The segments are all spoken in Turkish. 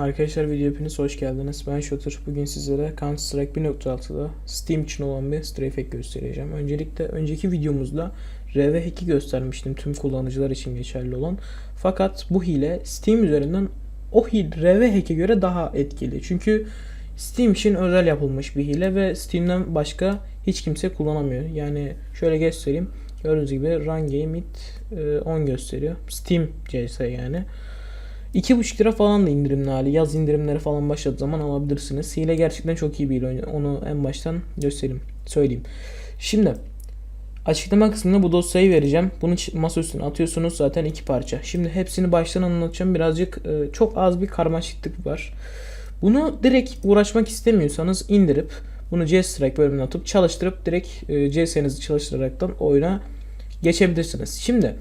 Arkadaşlar video hepiniz hoş geldiniz. Ben Shooter. Bugün sizlere Counter Strike 1.6'da Steam için olan bir Hack göstereceğim. Öncelikle önceki videomuzda RV Hack'i göstermiştim tüm kullanıcılar için geçerli olan. Fakat bu hile Steam üzerinden o hile RV Hack'e göre daha etkili. Çünkü Steam için özel yapılmış bir hile ve Steam'den başka hiç kimse kullanamıyor. Yani şöyle göstereyim. Gördüğünüz gibi Run Game It e, 10 gösteriyor. Steam CS yani. 2,5 lira falan da indirimli hali. Yaz indirimleri falan başladığı zaman alabilirsiniz. Hile gerçekten çok iyi bir hile. Onu en baştan göstereyim. Söyleyeyim. Şimdi açıklama kısmında bu dosyayı vereceğim. Bunu masa üstüne atıyorsunuz zaten iki parça. Şimdi hepsini baştan anlatacağım. Birazcık e, çok az bir karmaşıklık var. Bunu direkt uğraşmak istemiyorsanız indirip bunu C-Strike bölümüne atıp çalıştırıp direkt e, CS'nizi çalıştıraraktan oyuna geçebilirsiniz. Şimdi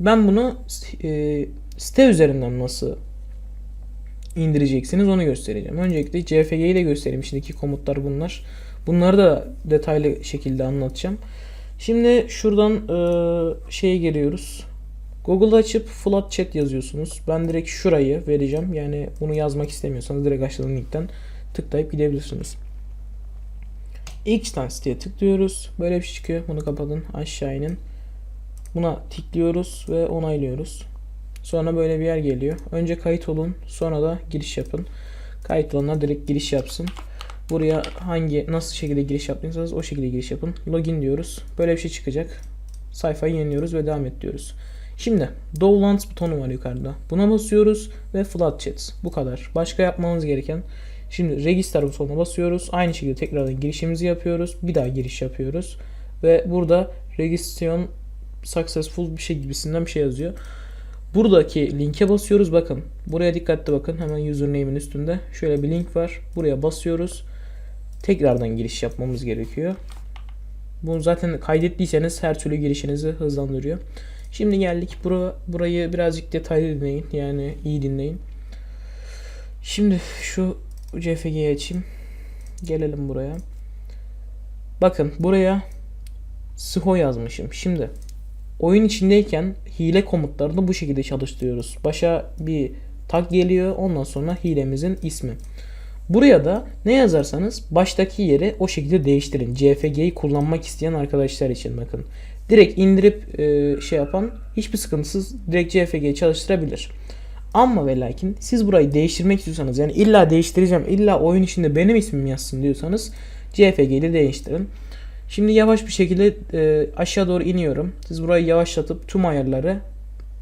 ben bunu e, site üzerinden nasıl indireceksiniz onu göstereceğim. Öncelikle CFG'yi de göstereyim. Şimdiki komutlar bunlar. Bunları da detaylı şekilde anlatacağım. Şimdi şuradan e, şeye geliyoruz. Google'da açıp flat chat yazıyorsunuz. Ben direkt şurayı vereceğim. Yani bunu yazmak istemiyorsanız direkt aşağıdan linkten tıklayıp gidebilirsiniz. X'ten siteye tıklıyoruz. Böyle bir şey çıkıyor. Bunu kapatın. Aşağı inin. Buna tıklıyoruz ve onaylıyoruz. Sonra böyle bir yer geliyor. Önce kayıt olun. Sonra da giriş yapın. Kayıt olanlar direkt giriş yapsın. Buraya hangi nasıl şekilde giriş yaptıysanız o şekilde giriş yapın. Login diyoruz. Böyle bir şey çıkacak. Sayfayı yeniliyoruz ve devam et diyoruz. Şimdi Downloads butonu var yukarıda. Buna basıyoruz ve Flat Chats. Bu kadar. Başka yapmamız gereken Şimdi Register butonuna basıyoruz. Aynı şekilde tekrardan girişimizi yapıyoruz. Bir daha giriş yapıyoruz. Ve burada Registration Successful bir şey gibisinden bir şey yazıyor. Buradaki linke basıyoruz. Bakın. Buraya dikkatli bakın. Hemen username'in üstünde. Şöyle bir link var. Buraya basıyoruz. Tekrardan giriş yapmamız gerekiyor. Bunu zaten kaydettiyseniz her türlü girişinizi hızlandırıyor. Şimdi geldik bura, burayı birazcık detaylı dinleyin. Yani iyi dinleyin. Şimdi şu CFG'yi açayım. Gelelim buraya. Bakın buraya SHO yazmışım. Şimdi oyun içindeyken hile komutlarını bu şekilde çalıştırıyoruz. Başa bir tag geliyor. Ondan sonra hilemizin ismi. Buraya da ne yazarsanız baştaki yeri o şekilde değiştirin. CFG'yi kullanmak isteyen arkadaşlar için bakın. Direkt indirip e, şey yapan hiçbir sıkıntısız direkt CFG'yi çalıştırabilir. Ama ve lakin siz burayı değiştirmek istiyorsanız yani illa değiştireceğim illa oyun içinde benim ismim yazsın diyorsanız CFG'yi de değiştirin. Şimdi yavaş bir şekilde e, aşağı doğru iniyorum. Siz burayı yavaşlatıp tüm ayarları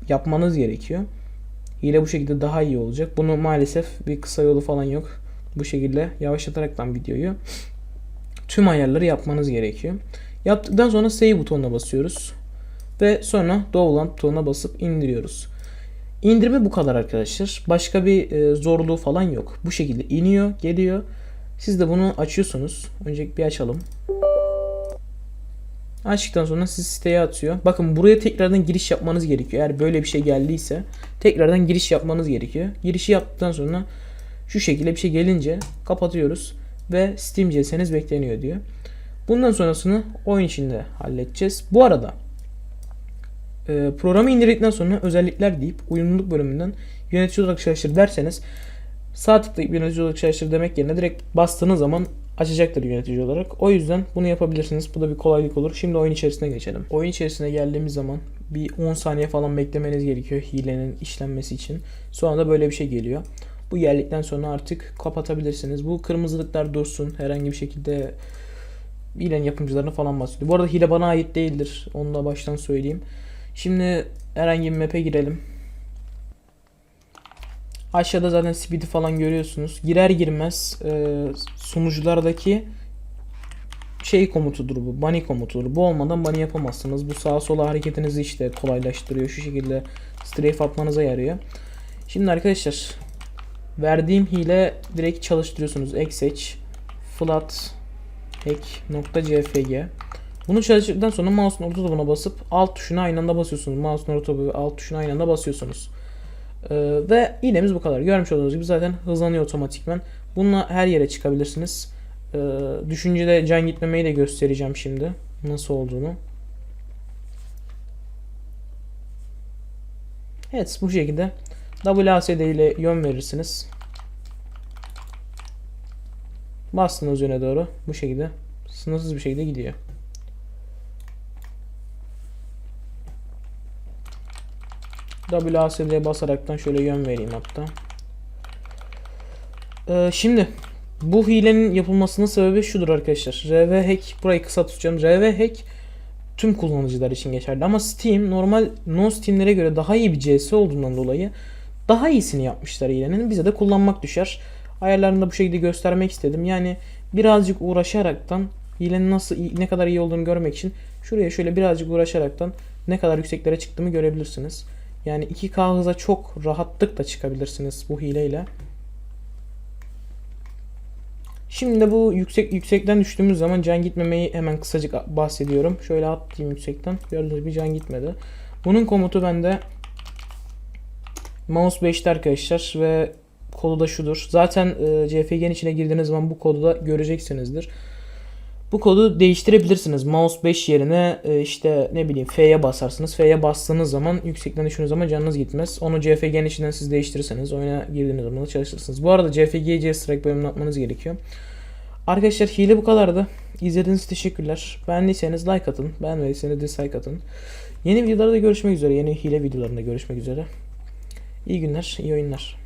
yapmanız gerekiyor. Hile bu şekilde daha iyi olacak. Bunu maalesef bir kısa yolu falan yok. Bu şekilde yavaşlataraktan videoyu tüm ayarları yapmanız gerekiyor. Yaptıktan sonra save butonuna basıyoruz. Ve sonra Download butonuna basıp indiriyoruz. İndirme bu kadar arkadaşlar. Başka bir e, zorluğu falan yok. Bu şekilde iniyor, geliyor. Siz de bunu açıyorsunuz. Önce bir açalım. Açtıktan sonra sizi siteye atıyor. Bakın buraya tekrardan giriş yapmanız gerekiyor. Eğer böyle bir şey geldiyse tekrardan giriş yapmanız gerekiyor. Girişi yaptıktan sonra şu şekilde bir şey gelince kapatıyoruz ve Steam CS'niz bekleniyor diyor. Bundan sonrasını oyun içinde halledeceğiz. Bu arada e, programı indirdikten sonra özellikler deyip uyumluluk bölümünden yönetici olarak çalıştır derseniz sağ tıklayıp yönetici olarak çalıştır demek yerine direkt bastığınız zaman açacaktır yönetici olarak. O yüzden bunu yapabilirsiniz. Bu da bir kolaylık olur. Şimdi oyun içerisine geçelim. Oyun içerisine geldiğimiz zaman bir 10 saniye falan beklemeniz gerekiyor hilenin işlenmesi için. Sonra da böyle bir şey geliyor. Bu geldikten sonra artık kapatabilirsiniz. Bu kırmızılıklar dursun. Herhangi bir şekilde hilenin yapımcılarına falan bahsediyor. Bu arada hile bana ait değildir. Onu da baştan söyleyeyim. Şimdi herhangi bir map'e girelim. Aşağıda zaten speed'i falan görüyorsunuz. Girer girmez e, sunuculardaki şey komutudur bu. Bunny komutudur. Bu olmadan bunny yapamazsınız. Bu sağa sola hareketinizi işte kolaylaştırıyor. Şu şekilde strafe atmanıza yarıyor. Şimdi arkadaşlar verdiğim hile direkt çalıştırıyorsunuz. xh flat hack.cfg bunu çalıştıktan sonra mouse'un orta tubuna basıp alt tuşuna aynı anda basıyorsunuz. Mouse'un orta tubu ve alt tuşuna aynı anda basıyorsunuz. Ee, ve iğnemiz bu kadar. Görmüş olduğunuz gibi zaten hızlanıyor otomatikmen. Bununla her yere çıkabilirsiniz. Ee, düşüncede can gitmemeyi de göstereceğim şimdi. Nasıl olduğunu. Evet bu şekilde WASD ile yön verirsiniz. Bastınız yöne doğru bu şekilde sınırsız bir şekilde gidiyor. WASD'ye basaraktan şöyle yön vereyim hatta. Ee, şimdi bu hilenin yapılmasının sebebi şudur arkadaşlar. RV Hack burayı kısa tutacağım. RV Hack tüm kullanıcılar için geçerli ama Steam normal non Steam'lere göre daha iyi bir CS olduğundan dolayı daha iyisini yapmışlar hilenin. Bize de kullanmak düşer. Ayarlarını da bu şekilde göstermek istedim. Yani birazcık uğraşaraktan hilenin nasıl ne kadar iyi olduğunu görmek için şuraya şöyle birazcık uğraşaraktan ne kadar yükseklere çıktığımı görebilirsiniz. Yani 2K hıza çok rahatlıkla çıkabilirsiniz bu hileyle. Şimdi de bu yüksek yüksekten düştüğümüz zaman can gitmemeyi hemen kısacık bahsediyorum. Şöyle atlayayım yüksekten. Gördüğünüz gibi can gitmedi. Bunun komutu bende mouse 5'te arkadaşlar ve kodu da şudur. Zaten e, CFG'nin içine girdiğiniz zaman bu kodu da göreceksinizdir. Bu kodu değiştirebilirsiniz. Mouse 5 yerine e, işte ne bileyim F'ye basarsınız. F'ye bastığınız zaman yüksekten düştüğünüz zaman canınız gitmez. Onu CFG'nin içinden siz değiştirirseniz oyuna girdiğiniz zaman da çalışırsınız. Bu arada CFG'ye CS Strike bölümünü atmanız gerekiyor. Arkadaşlar hile bu kadardı. İzlediğiniz için teşekkürler. Beğendiyseniz like atın. Beğenmediyseniz dislike atın. Yeni videolarda görüşmek üzere. Yeni hile videolarında görüşmek üzere. İyi günler, iyi oyunlar.